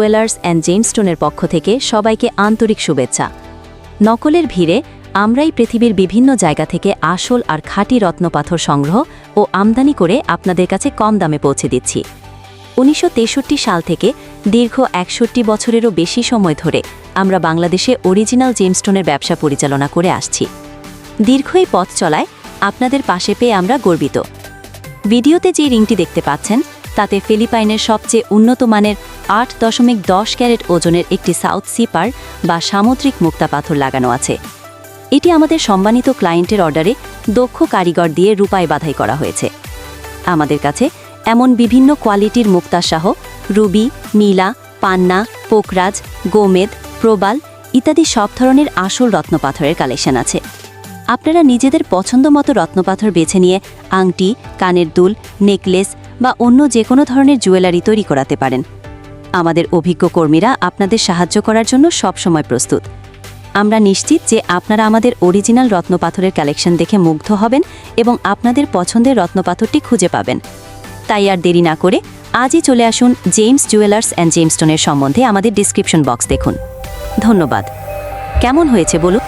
Jewellers and জেমস্টোনের পক্ষ থেকে সবাইকে আন্তরিক শুভেচ্ছা। নকলের ভিড়ে আমরাই পৃথিবীর বিভিন্ন জায়গা থেকে আসল আর খাঁটি রত্নপাথর সংগ্রহ ও আমদানি করে আপনাদের কাছে কম দামে পৌঁছে দিচ্ছি। উনিশশো তেষট্টি সাল থেকে দীর্ঘ একষট্টি বছরেরও বেশি সময় ধরে আমরা বাংলাদেশে অরিজিনাল জেমস্টোনের ব্যবসা পরিচালনা করে আসছি। দীর্ঘ এই পথ চলায় আপনাদের পাশে পেয়ে আমরা গর্বিত। ভিডিওতে যে রিংটি দেখতে পাচ্ছেন, তাতে ফিলিপাইনের সবচেয়ে উন্নত মানের আট দশমিক দশ ক্যারেট ওজনের একটি সাউথ সিপার বা সামুদ্রিক মুক্তা পাথর লাগানো আছে। এটি আমাদের সম্মানিত ক্লায়েন্টের অর্ডারে দক্ষ কারিগর দিয়ে রূপায় বাধাই করা হয়েছে। আমাদের কাছে এমন বিভিন্ন কোয়ালিটির মুক্তাসহ রুবি নীলা পান্না, পোকরাজ, গোমেদ, প্রবাল ইত্যাদি সব ধরনের আসল রত্নপাথরের কালেকশন আছে। আপনারা নিজেদের পছন্দ মতো রত্নপাথর বেছে নিয়ে আংটি, কানের দুল, নেকলেস বা অন্য যে কোনো ধরনের জুয়েলারি তৈরি করাতে পারেন। আমাদের অভিজ্ঞ কর্মীরা আপনাদের সাহায্য করার জন্য সবসময় প্রস্তুত। আমরা নিশ্চিত যে আপনারা আমাদের অরিজিনাল রত্নপাথরের কালেকশন দেখে মুগ্ধ হবেন এবং আপনাদের পছন্দের রত্নপাথরটি খুঁজে পাবেন। তাই আর দেরি না করে আজই চলে আসুন জেমস জুয়েলার্স অ্যান্ড জেমস্টোনের সম্বন্ধে আমাদের ডিসক্রিপশন বক্স দেখুন। ধন্যবাদ। কেমন হয়েছে বলুন?